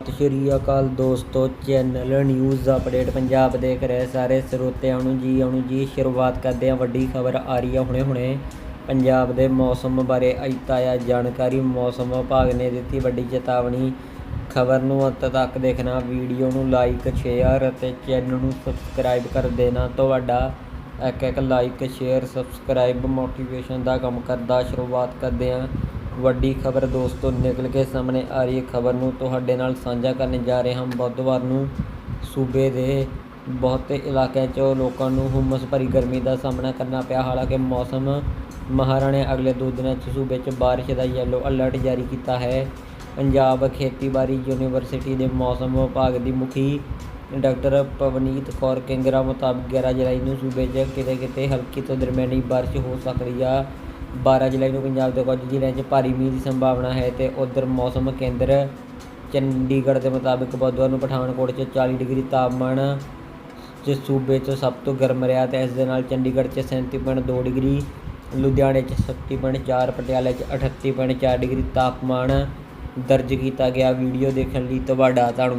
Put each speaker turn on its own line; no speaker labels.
ਸਤਿ ਸ਼੍ਰੀ ਅਕਾਲ ਦੋਸਤੋ channel news update Punjab ਦੇਖ ਰਹੇ ਸਾਰੇ ਸਰੋਤਿਆਂ ਨੂੰ ਜੀ, ਆਉਣ ਜੀ, ਸ਼ੁਰੂਆਤ ਕਰਦੇ ਹਾਂ। ਵੱਡੀ ਖਬਰ ਆ ਰਹੀ ਹੈ ਹੁਣੇ ਹੁਣੇ। ਪੰਜਾਬ ਦੇ ਮੌਸਮ ਬਾਰੇ ਅੱਜ ਜਾਣਕਾਰੀ, ਮੌਸਮ ਵਿਭਾਗ ਨੇ ਦਿੱਤੀ ਵੱਡੀ ਚੇਤਾਵਨੀ। ਖਬਰ ਨੂੰ ਅੰਤ ਤੱਕ ਦੇਖਣਾ, ਵੀਡੀਓ ਨੂੰ ਲਾਈਕ ਸ਼ੇਅਰ ਅਤੇ ਚੈਨਲ ਨੂੰ ਸਬਸਕ੍ਰਾਈਬ ਕਰ ਦੇਣਾ। ਤੁਹਾਡਾ ਇੱਕ ਇੱਕ ਲਾਈਕ ਸ਼ੇਅਰ ਸਬਸਕ੍ਰਾਈਬ ਮੋਟੀਵੇਸ਼ਨ ਦਾ ਕੰਮ ਕਰਦਾ ਸ਼ੁਰੂਆਤ ਕਰਦੇ ਹਾਂ। ਵੱਡੀ ਖਬਰ ਦੋਸਤੋ, ਨਿਕਲ ਕੇ ਸਾਹਮਣੇ ਆ ਰਹੀ ਹੈ ਖਬਰ ਨੂੰ। ਤੁਹਾਡੇ ਨਾਲ ਸਾਂਝਾ ਕਰਨ ਜਾ ਰਹੇ ਹਾਂ। ਬੁੱਧਵਾਰ ਨੂੰ ਸੂਬੇ ਦੇ ਬਹੁਤੇ ਇਲਾਕਿਆਂ 'ਚ ਲੋਕਾਂ ਨੂੰ ਹੁਮਸ ਭਰੀ ਗਰਮੀ ਦਾ ਸਾਹਮਣਾ ਕਰਨਾ ਪਿਆ। ਹਾਲਾਂਕਿ ਮੌਸਮ ਮਹਾਰਾ ਨੇ ਅਗਲੇ ਦੋ ਦਿਨਾਂ 'ਚ ਸੂਬੇ 'ਚ ਬਾਰਿਸ਼ ਦਾ ਯੈਲੋ ਅਲਰਟ ਜਾਰੀ ਕੀਤਾ ਹੈ। ਪੰਜਾਬ ਖੇਤੀਬਾੜੀ ਯੂਨੀਵਰਸਿਟੀ ਦੇ ਮੌਸਮ ਵਿਭਾਗ ਦੀ ਮੁਖੀ ਡਾਕਟਰ ਪਵਨੀਤ ਕੌਰ ਕਿੰਗਰਾ ਮੁਤਾਬਕ 11 ਜੁਲਾਈ ਨੂੰ ਸੂਬੇ 'ਚ ਕਿਤੇ ਕਿਤੇ ਹਲਕੀ ਤੋਂ ਦਰਮਿਆਨੀ ਬਾਰਿਸ਼ ਹੋ ਸਕਦੀ ਆ। 12 ਜੁਲਾਈ ਨੂੰ ਪੰਜਾਬ ਦੇ ਕੁਝ ਜ਼ਿਲ੍ਹਿਆਂ 'ਚ ਭਾਰੀ ਮੀਂਹ ਦੀ ਸੰਭਾਵਨਾ ਹੈ ਅਤੇ ਉੱਧਰ ਮੌਸਮ ਕੇਂਦਰ ਚੰਡੀਗੜ੍ਹ ਦੇ ਮੁਤਾਬਕ ਬੁੱਧਵਾਰ ਨੂੰ ਪਠਾਨਕੋਟ 'ਚ 40 ਡਿਗਰੀ ਤਾਪਮਾਨ 'ਚ ਸੂਬੇ 'ਚ ਸਭ ਤੋਂ ਗਰਮ ਰਿਹਾ ਅਤੇ ਇਸ ਦੇ ਨਾਲ ਚੰਡੀਗੜ੍ਹ 'ਚ 37.2 ਡਿਗਰੀ, ਲੁਧਿਆਣੇ 'ਚ 37.4 ਪਟਿਆਲੇ 'ਚ 38.4 ਡਿਗਰੀ ਤਾਪਮਾਨ ਦਰਜ ਕੀਤਾ ਗਿਆ। ਵੀਡੀਓ ਦੇਖਣ ਲਈ ਤੁਹਾਡਾ ਧੰਨਵਾਦ।